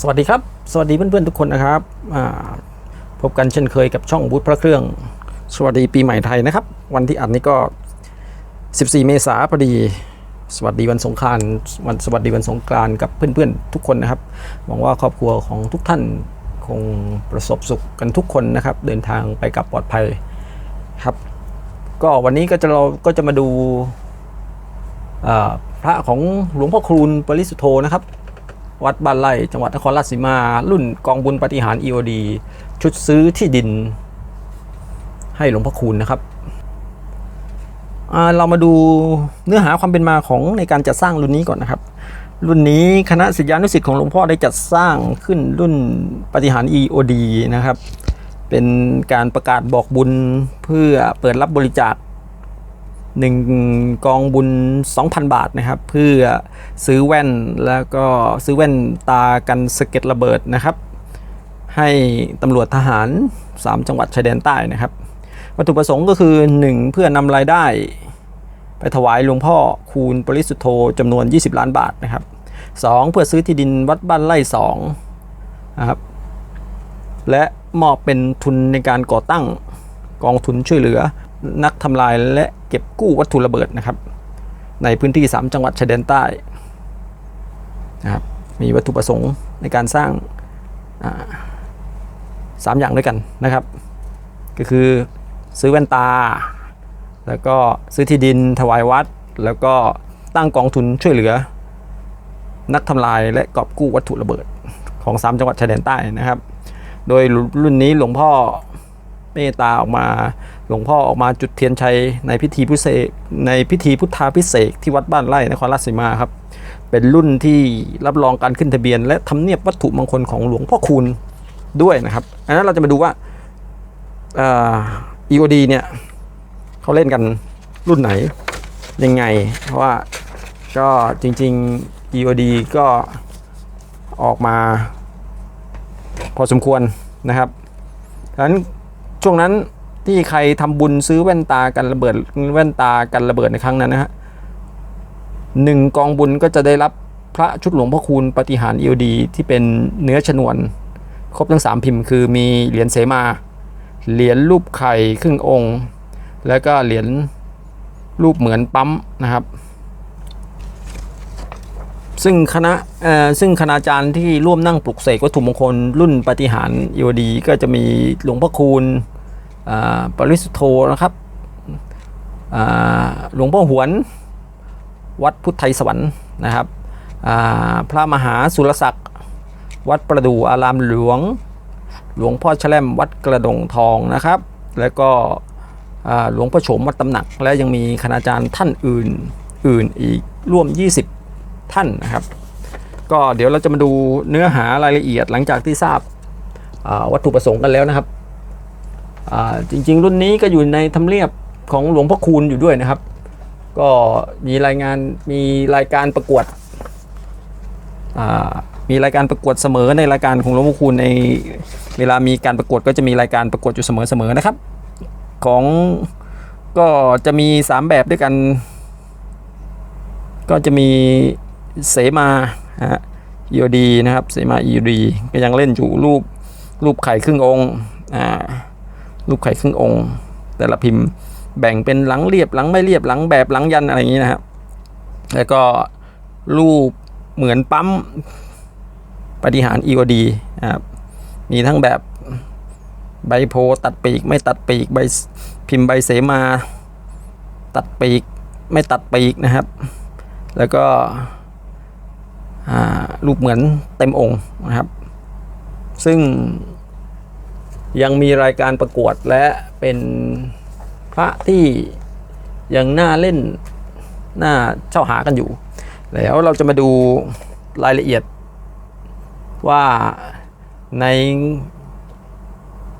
สวัสดีครับ สวัสดีเพื่อนๆทุกคนนะครับพบกันเช่นเคยกับช่องบูธพระเครื่อง สวัสดีปีใหม่ไทยนะครับ วันที่อัดนี้ก็ 14 เมษายนพอดี สวัสดีวันสงกรานต์วันสวัสดีวันสงกรานต์กับเพื่อนๆทุกคนนะครับหวังว่าครอบครัวของทุกท่านคงประสบสุขกันทุกคนนะครับ เดินทางไปกับปลอดภัยครับ ก็วันนี้ก็จะเราก็จะมาดูพระของหลวงพ่อคูณปริสุทโธนะครับ วัดบ้านไร่จังหวัดนครราชสีมา รุ่นกองบุญปฏิหาร EOD ชุดซื้อที่ดิน ให้หลวงพ่อคูณนะครับเรามาดูเนื้อหาความเป็นมาของในการจัดสร้างรุ่นนี้ก่อนนะครับ รุ่นนี้คณะศิษยานุศิษย์ของหลวงพ่อได้จัดสร้างขึ้นรุ่นปฏิหาร EOD นะครับ เป็นการประกาศบอกบุญเพื่อเปิดรับบริจาค หนึ่งกองบุญ 2,000 บาทนะครับ เพื่อซื้อแว่นแล้วก็ซื้อแว่นตากันสะเก็ดระเบิดนะครับ ให้ตำรวจทหาร 3 จังหวัดชายแดนใต้นะครับ วัตถุประสงค์ก็คือ 1 เพื่อนำรายได้ ไปถวายหลวงพ่อคูณปริสุทธโธจำนวน 20 ล้านบาทนะครับ 2 เพื่อซื้อที่ดินวัดบ้านไร่2นะครับและมอบเป็นทุนในการก่อตั้งกองทุนช่วยเหลือ นักทำลายและเก็บกู้วัตถุระเบิดนะครับ ในพื้นที่ 3 จังหวัดชายแดนใต้นะครับมีวัตถุประสงค์ในการสร้างสามอย่างด้วยกันนะครับ ก็คือซื้อแว่นตา แล้วก็ซื้อที่ดินถวายวัด แล้วก็ตั้งกองทุนช่วยเหลือ นักทำลายและกอบกู้วัตถุระเบิดของ 3 จังหวัดชายแดนใต้นะครับ โดยรุ่นนี้หลวงพ่อเมตตาออกมา หลวงพ่อออกมาจุดเทียนชัยในพิธีพุเศษในพิธีพุทธาพิเศษที่วัดบ้านไร่นครราชสีมาครับ เป็นรุ่นที่รับรองการขึ้นทะเบียน และทำเนียบวัตถุมงคลของหลวงพ่อคูณด้วยนะครับ อันนั้นเราจะมาดูว่าเอ่อ EOD เนี่ยเขาเล่นกันรุ่นไหนยังไง เพราะว่าก็จริงๆ EOD ก็ออกมา พอสมควรนะครับดังนั้นช่วงนั้น ที่ใครทำบุญซื้อแว่นตากันระเบิดแว่นตากันระเบิดในครั้งนั้นนะฮะหนึ่งกองบุญก็จะได้รับพระชุดหลวงพ่อคูณปฏิหาร EOD ที่เป็นเนื้อชนวน ครบทั้ง 3 พิมพ์คือมีเหรียญเสมา เหรียญรูปไข่ครึ่งองค์ แล้วก็เหรียญรูปเหมือนปั๊มนะครับ ซึ่งคณะซึ่งคณาจารย์ที่ร่วมนั่งปลุกเสกวัตถุมงคลรุ่นปฏิหารเอวดี ก็จะมีหลวงพ่อคูณ ปริสุทโธนะครับหลวงพ่อหวน วัดพุทธไทยสวรรค์นะครับพระมหาสุรศักดิ์วัดประดู่อารามหลวง หลวงพ่อแชล่มวัดกระดงทองนะครับ แล้วก็หลวงพ่อโฉมวัดตำหนัก และยังมีคณาจารย์ท่านอื่นอื่นอีกร่วม 20 ท่านนะครับ ก็เดี๋ยวเราจะมาดูเนื้อหารายละเอียดหลังจากที่ทราบวัตถุประสงค์กันแล้วนะครับ จริง ๆ รุ่นนี้ก็อยู่ในทำเนียบของหลวงพ่อคูณอยู่ด้วยนะครับ ก็มีรายงานมีรายการประกวดมีรายการประกวดเสมอในรายการของหลวงพ่อคูณในเวลามีการประกวดก็จะมีรายการประกวดอยู่เสมอๆนะครับ ของก็จะมี 3 แบบด้วยกัน ก็จะมีเสมาฮะ EOD นะครับเสมา EOD ก็ยังเล่นอยู่รูปรูปไข่ครึ่งองค์อ่า รูปไข่ครึ่งองค์ แต่ละพิมพ์แบ่งเป็นหลังเรียบหลังไม่เรียบหลังแบบหลังยันอะไรอย่างนี้นะครับแล้วก็รูปเหมือนปั๊มปฏิหาร EOD นะครับมีทั้งแบบใบโพตัดปีก ไม่ตัดปีกใบพิมพ์ใบเสมา ตัดปีก ไม่ตัดปีกนะครับ แล้วก็รูปเหมือนเต็มองค์นะครับ ซึ่ง ยังมีรายการประกวดและเป็นพระที่ยังน่าเล่นน่าเช่าหากันอยู่ แล้วเราจะมาดูรายละเอียดว่าใน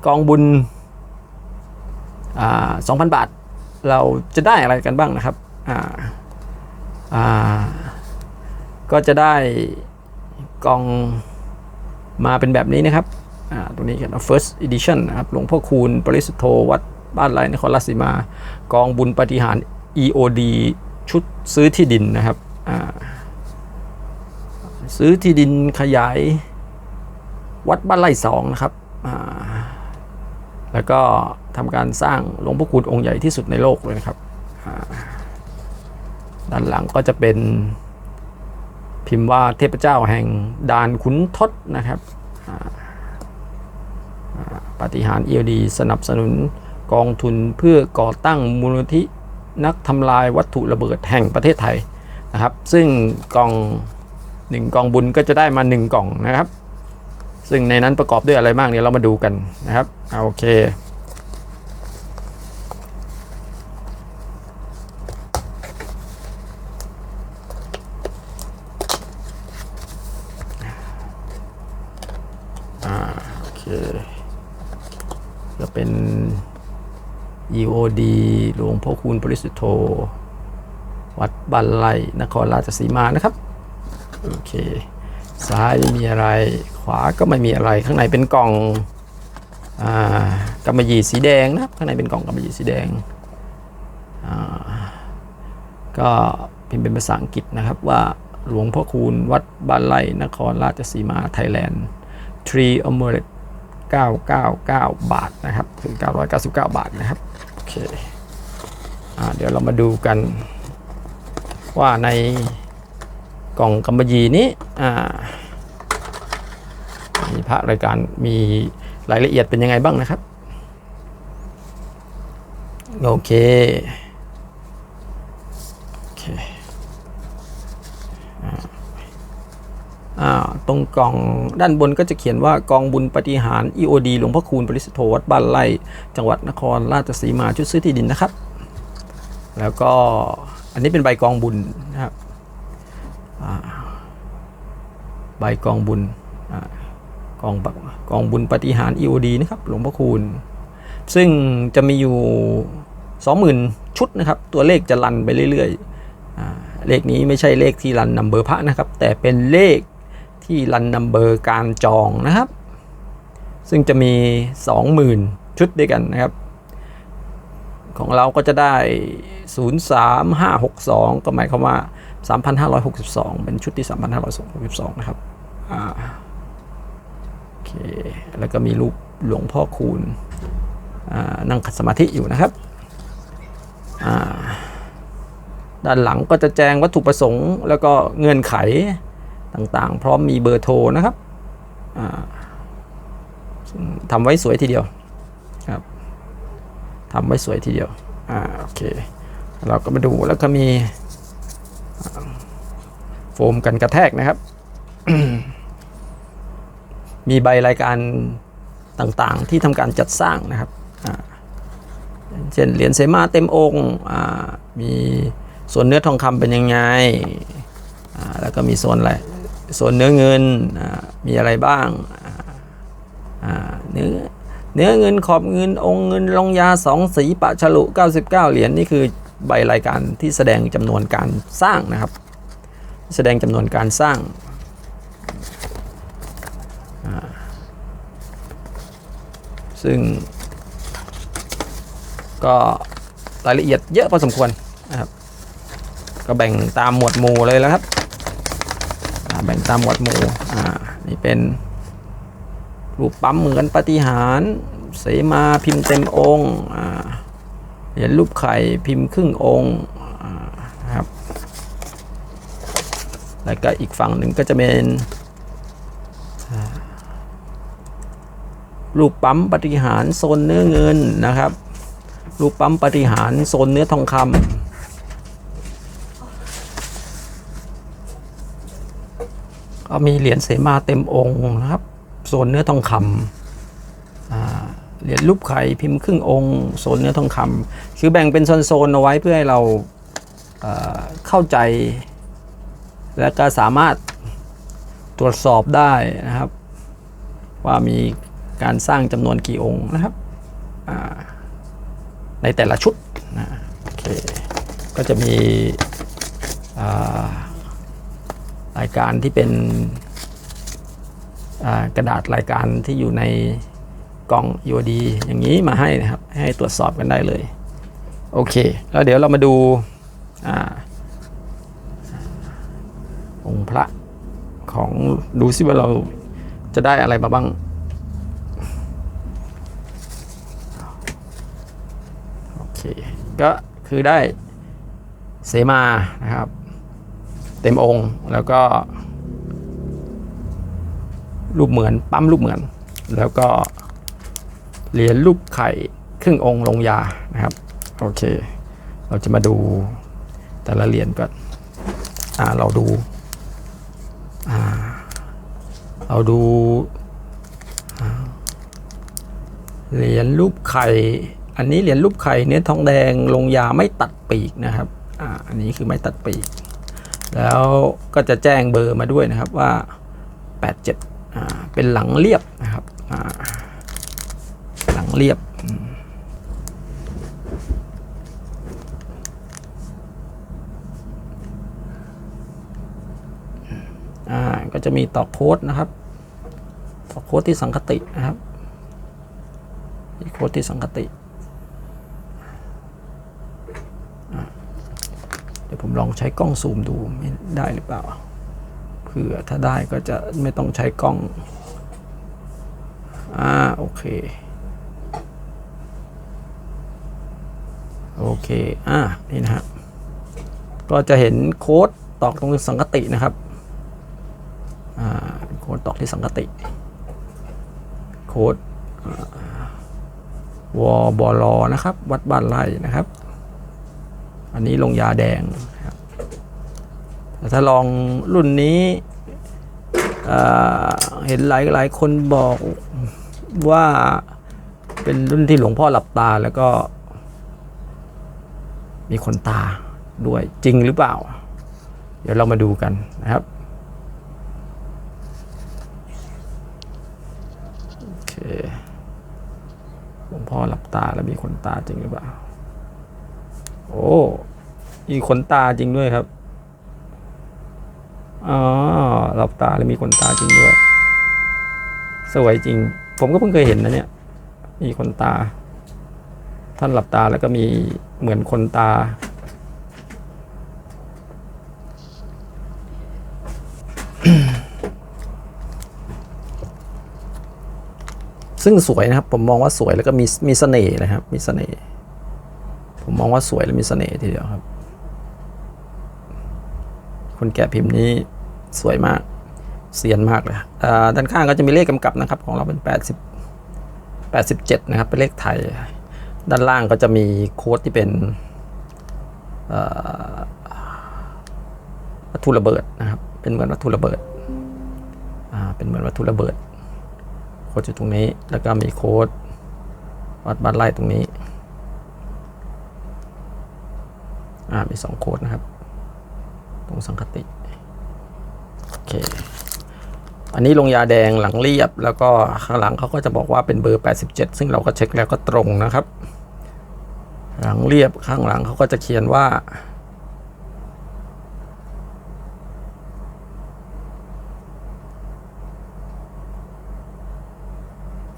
กองบุญอ่า2,000บาท เราจะได้อะไรกันบ้างนะครับก็จะได้กองมาเป็นแบบนี้นะครับ ตัวนี้กัน first edition นะครับหลวงพ่อคูณ ปริสุทธโธวัดบ้านไรนครราชสีมา กองบุญปฏิหาร EOD ชุดซื้อที่ดินนะครับอ่าซื้อที่ดินขยายวัดบ้านไร่สองนะครับอ่าแล้วก็ทำการสร้างหลวงพ่อคูณองค์ใหญ่ที่สุดในโลกเลยนะครับอ่าด้านหลังก็จะเป็นพิมพ์ว่าเทพเจ้าแห่งดานขุนทศนะครับ ปฏิหารเอียดี สนับสนุนกองทุนเพื่อก่อตั้งมูลนิธินักทำลายวัตถุระเบิดแห่งประเทศไทยนะครับ ซึ่งกองหนึ่งกองบุญก็จะได้มาหนึ่งกล่องนะครับ ซึ่งในนั้นประกอบด้วยอะไรบ้างเนี่ยเรามาดูกันนะครับโอเค อ่าโอเคจะเป็น EOD หล วงพ่อคูณปริสุทธโธ วัดบันไลนครราชสีมานะครับ โอเค ซ้ายไม่มีอะไร ขวาก็ไม่มีอะไร ข้างในเป็นกล่องอกำมะหยี่สีแดงนะครับ ข้างในเป็นกล่องกำมะหยี่สีแดง ก็พิมพ์เป็นภาษาอังกฤษนะครับว่าหลวงพ่อคูณวัดบ้านไร่นครราชสีมาไทยแลนด์ Tree a m u l e t 999 บาทนะครับถึง999 บาทนะครับ โอเค เดี๋ยวเรามาดูกัน ว่าในกล่องกำมะหยี่นี้มีพระรายการมีรายละเอียดเป็นยังไงบ้างนะครับ โอเคโอเคตรงกล่องด้านบนก็จะเขียนว่ากองบุญปฏิหาร EOD หลวงพ่อคูณปริสุทธโธวัดบ้านไร่ จังหวัดนครราชสีมาชุดซื้อที่ดินนะครับ แล้วก็อันนี้เป็นใบกองบุญนะครับใบกองบุญอกองกองบุญปฏิหาร EOD นะครับหลวงพ่อคูณ ซึ่งจะมีอยู่ 20,000 ชุดนะครับ ตัวเลขจะรันไปเรื่อยๆเลขนี้ไม่ใช่เลขที่รันนัมเบอร์พระนะครับ แต่เป็นเลขที่รันนัมเบอร์การจองนะครับ ซึ่งจะมี 20,000 ชุดด้วยกันนะครับ ของเราก็จะได้ 03562 ก็หมายความว่า 3,562 เป็นชุดที่ 3,562 นะครับอ่าโอเค แล้วก็มีรูปหลวงพ่อคูณนั่งขัดสมาธิอยู่นะครับ ด้านหลังก็จะแจ้งวัตถุประสงค์ แล้วก็เงื่อนไขต่างๆ พร้อมมีเบอร์โทรนะครับทำไว้สวยทีเดียว ทำไว้สวยทีเดียว อ่า โอเค เราก็มาดูแล้วก็มีโฟมกันกระแทกนะครับ มีใบรายการต่างๆ ที่ทำการจัดสร้างนะครับ เช่นเหรียญเสมาเต็มองค์มีส่วนเนื้อทองคำเป็นยังไง แล้วก็มีโซนอะไรโซนเนื้อเงิน มีอะไรบ้าง เนื้อ เนื้อเงินขอบเงินองค์เงินลงยาสองสีปะฉลุ 99 เหรียญนี่คือใบรายการที่แสดงจำนวนการสร้างนะครับ แสดงจำนวนการสร้างซึ่ง ก็รายละเอียดเยอะพอสมควรนะครับ ก็แบ่งตามหมวดหมู่เลยแล้วครับ แบ่งตามหมวดหมู่อ่านี่เป็น รูปปั๊มเหมือนปฏิหารเสมาพิมพ์เต็มองค์เหรียญรูปไข่พิมพ์ครึ่งองค์นะครับ แล้วก็อีกฝั่งหนึ่งก็จะเป็นรูปปั๊มปฏิหารโซนเนื้อเงินนะครับ รูปปั๊มปฏิหารโซนเนื้อทองคำก็มีเหรียญเสมาเต็มองค์นะครับ โซนเนื้อทองคำเหรียญรูปไข่พิมพ์ครึ่งองค์ โซนเนื้อทองคำคือแบ่งเป็นโซนๆเอาไว้เพื่อให้เราเข้าใจ และก็สามารถตรวจสอบได้นะครับ ว่ามีการสร้างจำนวนกี่องค์นะครับในแต่ละชุดนะโอเคก็จะมีรายการที่เป็น กระดาษรายการที่อยู่ในกล่อง UD อย่างนี้มาให้นะครับ ให้ตรวจสอบกันได้เลย โอเค แล้วเดี๋ยวเรามาดูอองค์พระของดูซิว่าเราจะได้อะไรมาบ้างโอเคก็คือได้เสมานะครับ เต็มองค์แล้วก็ รูปเหมือนปั๊มรูปเหมือน แล้วก็เหรียญรูปไข่ครึ่งองค์ลงยานะครับโอเค เราจะมาดูแต่ละเหรียญก่อนอ่าเราดูอ่าเราดูเหรียญรูปไข่ อันนี้เหรียญรูปไข่เนื้อทองแดงลงยาไม่ตัดปีกนะครับอ่าอันนี้คือไม่ตัดปีก แล้วก็จะแจ้งเบอร์มาด้วยนะครับว่า 87 เป็นหลังเรียบนะครับหลังเรียบอ่าก็จะมีต่อโค้ดนะครับต่อโค้ดที่สังคตินะครับมีโค้ดที่สังคติเดี๋ยวผมลองใช้กล้องซูมดูไม่ได้หรือเปล่าเผื่อถ้าได้ก็จะไม่ต้องใช้กล้อง อ่าโอเค โอเคอ่านี่นะฮะก็จะเห็นโค้ดตอกตรงสังกตินะครับอ่าโค้ดตอกที่สังกติ โค้ดอ่าวบลนะครับ วัดบ้านไร่นะครับ อันนี้ลงยาแดงนะครับแต่ถ้าลองรุ่นนี้อ่อเห็นหลายหลายคนบอก ว่าเป็นรุ่นที่หลวงพ่อหลับตาแล้วก็ มีคนตาด้วยจริงหรือเปล่า เดี๋ยวเรามาดูกันนะครับโอเคหลวงพ่อหลับตาแล้วมีคนตาจริงหรือเปล่า โอ้มีคนตาจริงด้วยครับอ๋อหลับตาแล้วมีคนตาจริงด้วย สวยจริง ผมก็เพิ่งเคยเห็นนะเนี่ย มีคนตา ท่านหลับตาแล้วก็มีเหมือนคนตา ซึ่งสวยนะครับ ผมมองว่าสวยแล้วก็มีมีเสน่ห์นะครับ มีเสน่ห์ผมมองว่าสวยและมีเสน่ห์ทีเดียวครับ คนแกะพิมพ์นี้สวยมาก เซียนมากเลยด้านข้างก็จะมีเลขกำกับนะครับ ของเราเป็น 80 87 นะครับ เป็นเลขไทย ด้านล่างก็จะมีโค้ดที่เป็นวัตถุระเบิดนะครับ เป็นเหมือนวัตถุระเบิดเป็นเหมือนวัตถุระเบิด โค้ดอยู่ตรงนี้ แล้วก็มีโค้ดวัดบ้านไร่ตรงนี้มีสองโค้ดนะครับ ตรงสังคติ โอเค อันนี้ลงยาแดงหลังเรียบ แล้วก็ข้างหลังเขาก็จะบอกว่าเป็นเบอร์ 87 ซึ่งเราก็เช็คแล้วก็ตรงนะครับ หลังเรียบข้างหลังเขาก็จะเขียนว่า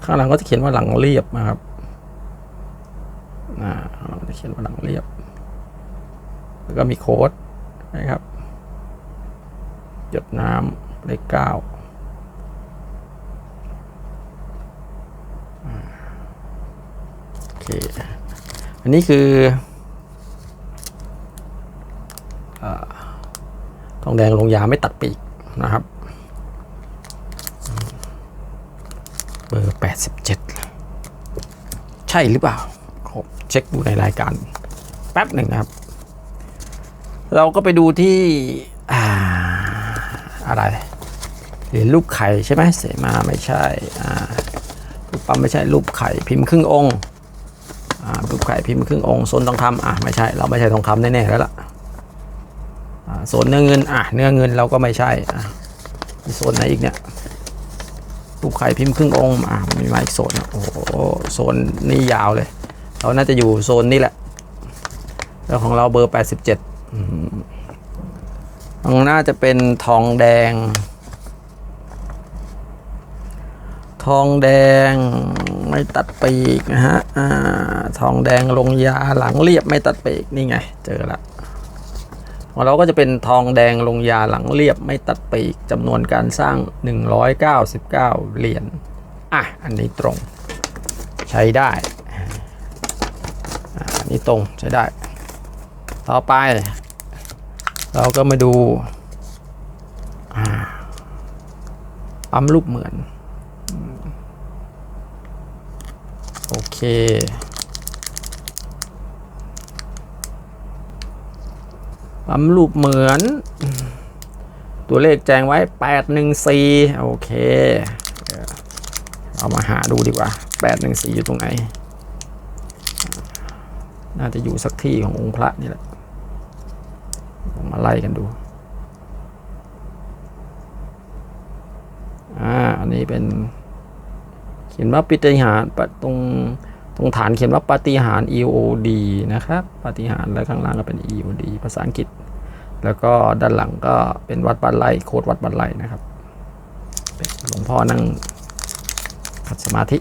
ข้างหลังก็จะเขียนว่าหลังเรียบนะครับอ่าข้าจะเขียนว่าหลังเรียบ แล้วก็มีโค้ดนะครับ หยดน้ำเลขเก้าโอเค อั นนี้คือทองแดงลงยาไม่ตัดปีกนะครับ เบอร์ 87 ใช่หรือเปล่าผมเช็คดูในรายการ แป๊บหนึ่งครับ เราก็ไปดูที่อ่าอะไรเหรียญรูปไข่ใช่ไหมเสมาไม่ใช่อ่ารูปปั๊มไม่ใช่รูปไข่พิมพ์ครึ่งองค์ พิมพ์ครึ่งองค์โซนทองคำอะไม่ใช่เราไม่ใช่ทองคำแน่ๆแล้วล่ะโซนเนื้อเงินอะเนื้อเงินเราก็ไม่ใช่อะโซนไหนอีกเนี่ยรูปไข่พิมพ์ครึ่งองค์อะมีมาอีกโซนอะโอ้โหโซนนี่ยาวเลย เราน่าจะอยู่โซนนี้แหละแล้วของเราเบอร์ 87อืมของน่าจะเป็นทองแดง ทองแดงไม่ตัดปีกนะฮะอทองแดงลงยาหลังเรียบไม่ตัดปีกนี่ไง เจอละของเราก็จะเป็นทองแดงลงยาหลังเรียบไม่ตัดปีกจำนวนการสร้าง 199 เหรียญอะอันนี้ตรงใช้ได้อันนี้ตรงใช้ได้ ต่อไป เราก็มาดูปั๊มรูปเหมือนอืม โอเค ปั๊มรูปเหมือน ตัวเลขแจ้งไว้ 814 โอเคเดี๋ยวเอามาหาดูดีกว่า 814 อยู่ตรงไหน น่าจะอยู่สักที่ขององค์พระนี่แหละ มาไล่กันดูอ่า อันนี้เป็น ขียนว่าปฏิหารตรงตรงฐานเขียนว่าปฏิหาร EOD นะครับปฏิหารแล้วข้างล่างก็เป็น EOD ภาษาอังกฤษ แล้วก็ด้านหลังก็เป็นวัดบ้านไร่โคดวัดบ้านไร่นะครับหลวงพ่อนั่งขัดสมาธิ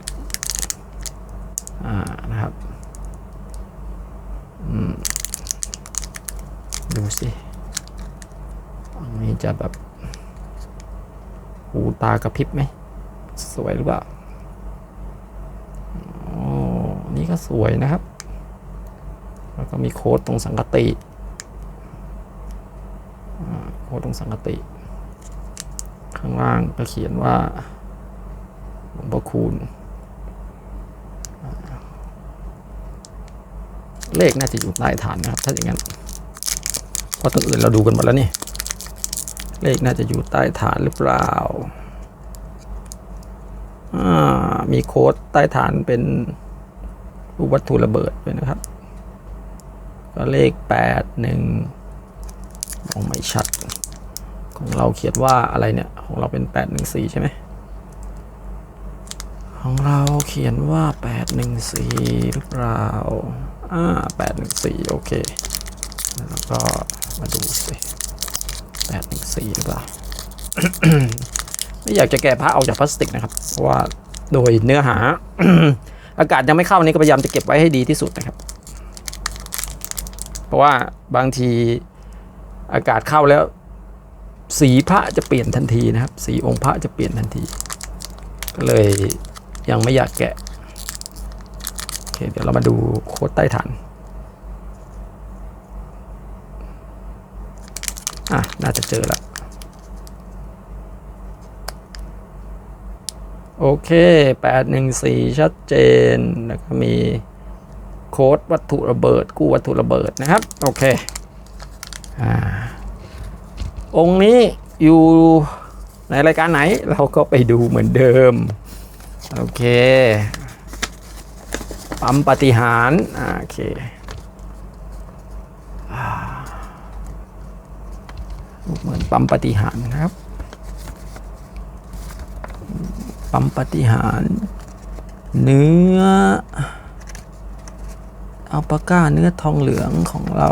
อ่านะครับอืมดูสิอันนี้จะแบบหูตากระพริบไหม สวยหรือเปล่าอ๋อนี่ ก็สวยนะครับ แล้วก็มีโค้ดตรงสังกติโค้ดตรงสังกติ ข้างล่างก็เขียนว่าหลวงพ่อคูณเลขน่าจะอยู่ใต้ฐานนะครับ ถ้าอย่างนั้นเพราะตัวอื่นเราดูกันหมดแล้วนี่ เลขน่าจะอยู่ใต้ฐานหรือเปล่าอ่ามีโค้ดใต้ฐานเป็น รูปวัตถุระเบิดด้วยนะครับ ก็เลขแปดหนึ่งมองไม่ชัด ของเราเขียนว่าอะไรเนี่ย ของเราเป็นแปดหนึ่งสี่ใช่ไหม ของเราเขียนว่าแปดหนึ่งสี่หรือเปล่า อ่าแปดหนึ่งสี่โอเค แล้วก็มาดูสิแปดหนึ่งสี่หรือเปล่าไม่อยากจะแกะผ้าออกจากพลาสติกนะครับ เพราะว่าโดยเนื้อหา อากาศยังไม่เข้านี่ก็พยายามจะเก็บไว้ให้ดีที่สุดนะครับ เพราะว่าบางทีอากาศเข้าแล้ว สีพระจะเปลี่ยนทันทีนะครับ สีองค์พระจะเปลี่ยนทันที ก็เลยยังไม่อยากแกะโอเคเดี๋ยวเรามาดูโค้ดใต้ฐานอะน่าจะเจอแล้ว โอเค 814 ชัดเจน แล้วก็มีโค้ดวัตถุระเบิด กู้วัตถุระเบิดนะครับ โอเคอ่าองค์นี้อยู่ในรายการไหนเราก็ไปดูเหมือนเดิม โอเคปั๊มปฏิหารโอเคเหมือนปั๊มปฏิหารนะครับ ปั๊มปฏิหาร เนื้ออัลปาก้าเนื้อทองเหลืองของเรา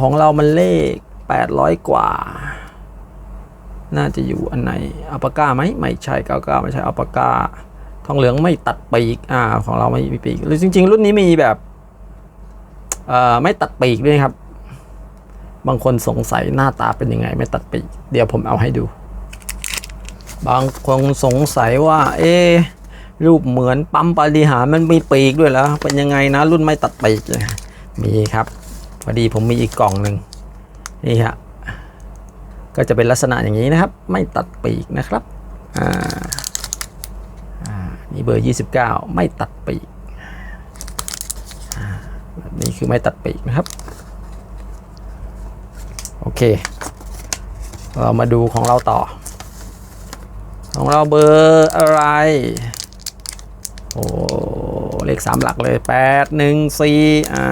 ของเรามันเลข 800 กว่า น่าจะอยู่อันไหนอัลปาก้าไหมไม่ใช่99ไม่ใช่อัลปาก้า ทองเหลืองไม่ตัดปีกอ่าของเราไม่มีปีกหรือจริง ๆ รุ่นนี้มีแบบเอ่อไม่ตัดปีกด้วยครับ บางคนสงสัยหน้าตาเป็นยังไง ไม่ตัดปีก เดี๋ยวผมเอาให้ดู บางคนสงสัยว่า เอ๊รูปเหมือนปั๊มปาฏิหารมันมีปีกด้วยแล้วเป็นยังไงนะ รุ่นไม่ตัดปีกมีครับพอดีผมมีอีกกล่องหนึ่งนี่ฮะก็จะเป็นลักษณะอย่างนี้นะครับ ไม่ตัดปีกนะครับอ่าอ่านี่เบอร์ 29 ไม่ตัดปีกแบบนี้คือไม่ตัดปีกนะครับ โอเค เรามาดูของเราต่อ ของเราเบอร์อะไร โอ้เลขสามหลักเลยแปดหนึ่งสี่อ่า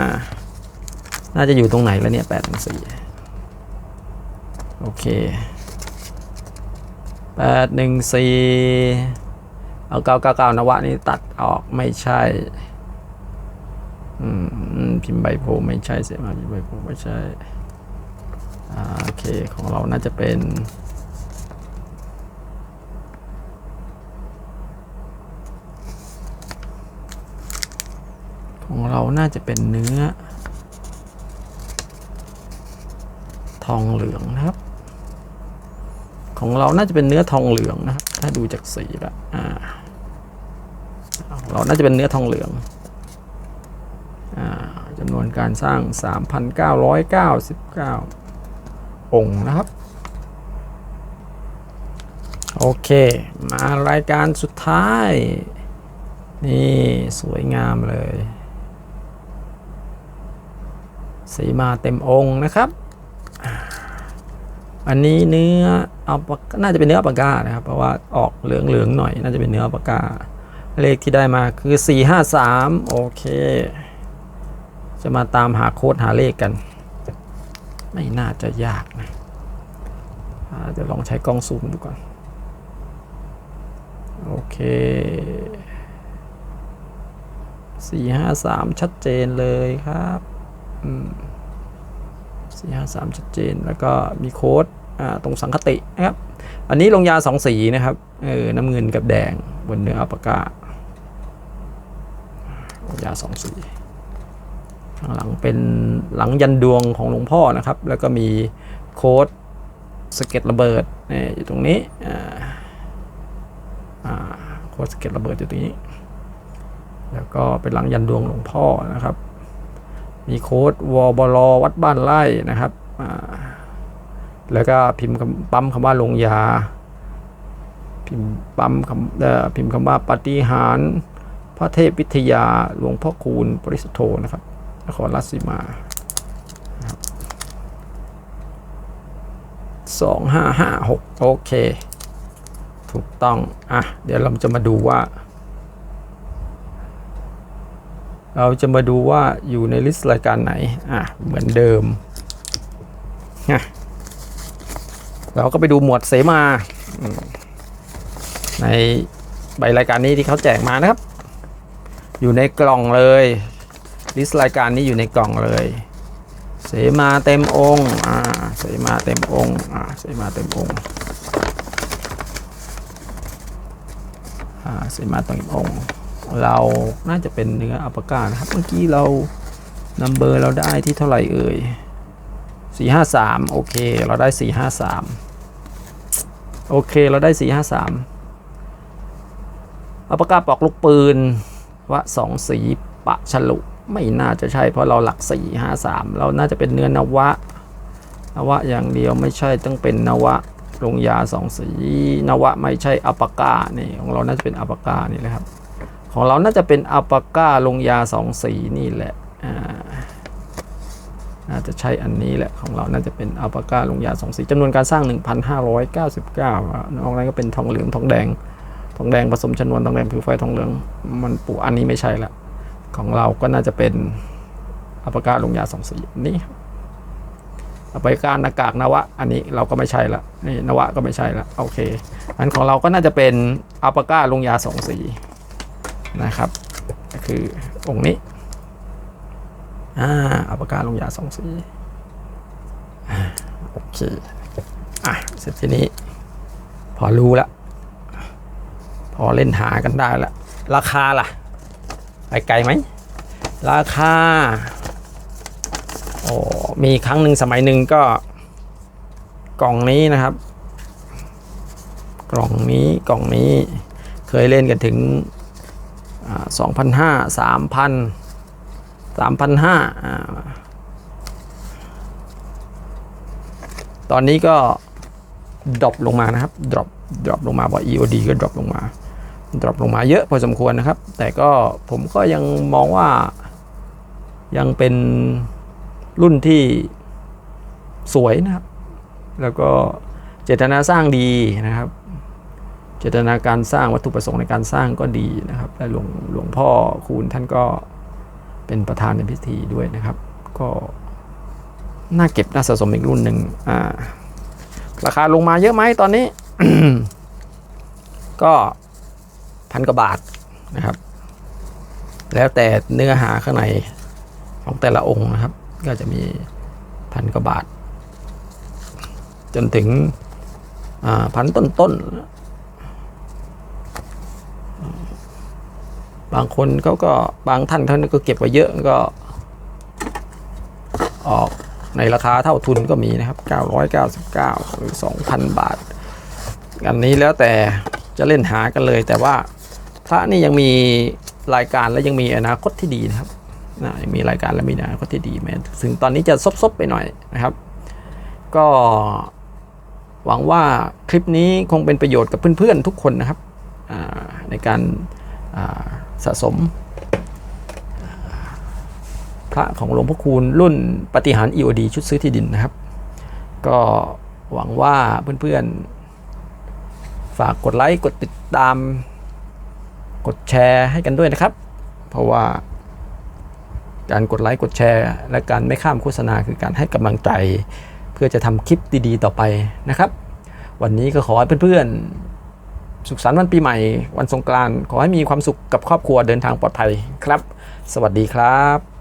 น่าจะอยู่ตรงไหนแล้วเนี่ยแปดหนึ่งสี่โอเคแปดหนึ่งสี่เอาเก้าเก้าเก้านวะนี่ตัดออกไม่ใช่อืมพิมพ์ใบโพไม่ใช่เสียมาพิมพ์ใบโพไม่ใช่อ่าโอเคของเราน่าจะเป็น ของเราน่าจะเป็นเนื้อ ทองเหลืองนะครับ ของเราน่าจะเป็นเนื้อทองเหลืองนะครับ ถ้าดูจากสีล้วอ่าเราน่าจะเป็นเนื้อทองเหลืองอ่าจำนวนการสร้าง 3,999 องค์นะครับ โอเค มารายการสุดท้าย นี่ สวยงามเลย สีมาเต็มองค์นะครับ อันนี้เนื้ออัลปาน่าจะเป็นเนื้ออปากานะครับ เพราะว่าออกเหลืองๆหน่อย น่าจะเป็นเนื้ออปากา เลขที่ได้มาคือ 453 โอเค จะมาตามหาโค้ดหาเลขกัน ไม่น่าจะยากนะอ่าเดี๋ยวลองใช้กล้องซูมดูก่อน โอเค453 ชัดเจนเลยครับ อืม453ชัดเจน แล้วก็มีโค้ดตรงสังคตินะครับ อันนี้ลงยาสองสีนะครับ เออ น้ำเงินกับแดงบนเนื้ออัปกาลงยาสองสีข้างหลังเป็นหลังยันดวงของหลวงพ่อนะครับ แล้วก็มีโค้ดสเก็ตระเบิดนี่อยู่ตรงนี้โค้ดสเก็ตระเบิดอยู่ตรงนี้ แล้วก็เป็นหลังยันดวงหลวงพ่อนะครับ มีโค้ดวบลวัดบ้านไร่นะครับ แล้วก็พิมพ์คำปั๊มคำว่าลงยา พิมพ์ปั๊มคำพิมพ์คำว่าปฏิหาร พระเทพวิทยาหลวงพ่อคูณปริสุทธโธนะครับนครราชสีมาสองห้าห้าหกโอเค ถูกต้อง อะ เดี๋ยวเราจะมาดูว่า เราจะมาดูว่าอยู่ในลิสต์รายการไหน อะ เหมือนเดิมนะเราก็ไปดูหมวดเสมา ในใบรายการนี้ที่เขาแจกมานะครับ อยู่ในกล่องเลย ลิสต์รายการนี้อยู่ในกล่องเลย เสมาเต็มองค์อ่าเสมาเต็มองค์อ่าเสมาเต็มองค์อ่าเสมาเต็มองค์ เราน่าจะเป็นเนื้ออัปกานะครับ เมื่อกี้เรานัมเบอร์เราได้ที่เท่าไหร่เอ่ยสี่ห้าสามโอเค เราได้สี่ห้าสามโอเค เราได้สี่ห้าสามอัปกาปอกลูกปืนวะสองสีปะฉลุไม่น่าจะใช่เพราะเราหลักสี่ห้าสามเราน่าจะเป็นเนื้อนวะ นวะอย่างเดียวไม่ใช่ต้องเป็นนวะลงยาสองสี นวะไม่ใช่อัปก้านี่ของเราน่าจะเป็นอัปกานี่แหละครับ ของเราน่าจะเป็นอัลปาก้าลงยาสองสีนี่แหละอาน่าจะใช่อันนี้แหละของเราน่าจะเป็นอัลปาก้าลงยาสองสีจำนวนการสร้าง 1,599อะนอกนั้นก็เป็นทองเหลืองทองแดง ทองแดงผสมชนวนทองแดงผิวไฟทองเหลือง มันปูอันนี้ไม่ใช่ละ ของเราก็น่าจะเป็นอัลปาก้าลงยาสองสีนี่อัลปาก้าหน้ากากนวะ อันนี้เราก็ไม่ใช่ละนี่นวะก็ไม่ใช่ละโอเคอันของเราก็น่าจะเป็นอัลปาก้าลงยาสองสี นะครับ ก็คือองค์นี้อ่าอัปากาลงยาสองสีโอเคอะเสร็จทีนี้ พอรู้แล้วพอเล่นหากันได้แล้วราคาล่ะ ไปไกลไหม ราคาโอ้มีครั้งหนึ่งสมัยหนึ่งก็ กล่องนี้นะครับ กล่องนี้กล่องนี้เคยเล่นกันถึง สองพันห้าสามพันสามพันห้าตอนนี้ก็ดรอปลงมานะครับดรอปดรอปลงมาพราะ EOD ก็ดรอปลงมาดรอปลงมาเยอะพอสมควรนะครับ แต่ก็ผมก็ยังมองว่ายังเป็นรุ่นที่สวยนะครับ แล้วก็เจตนาสร้างดีนะครับ เจตนาการสร้างวัตถุประสงค์ในการสร้างก็ดีนะครับ และหลวงหลวงพ่อคูณท่านก็เป็นประธานในพิธีด้วยนะครับ ก็น่าเก็บน่าสะสมอีกรุ่นหนึ่งอ่าราคาลงมาเยอะไหมตอนนี้ ก็พันกว่าบาทนะครับ แล้วแต่เนื้อหาข้างในของแต่ละองค์นะครับ ก็จะมีพันกว่าบาท จนถึงพันต้นๆ บางคนเขาก็บางท่านท่านก็เก็บไว้เยอะก็ ออกในราคาเท่าทุนก็มีนะครับ 999 หรือ 2,000 บาท อันนี้แล้วแต่จะเล่นหากันเลย แต่ว่าพระนี่ยังมีรายการและยังมีอนาคตที่ดีนะครับนะยังมีรายการและมีอนาคตที่ดีแม้ถึงตอนนี้จะซบๆไปหน่อยนะครับ ก็หวังว่าคลิปนี้คงเป็นประโยชน์กับเพื่อนๆทุกคนนะครับในการ สะสม พระของหลวงพ่อคูณรุ่นปฏิหาร EOD ชุดซื้อที่ดินนะครับ ก็หวังว่าเพื่อนๆ ฝากกดไลค์ กดติดตาม กดแชร์ให้กันด้วยนะครับ เพราะว่าการกดไลค์ กดแชร์ และการไม่ข้ามโฆษณาคือการให้กำลังใจ เพื่อจะทำคลิปดีๆ ต่อไปนะครับ วันนี้ก็ขอให้เพื่อนๆ สุขสันต์วันปีใหม่ วันสงกรานต์ขอให้มีความสุขกับครอบครัวเดินทางปลอดภัยครับ สวัสดีครับ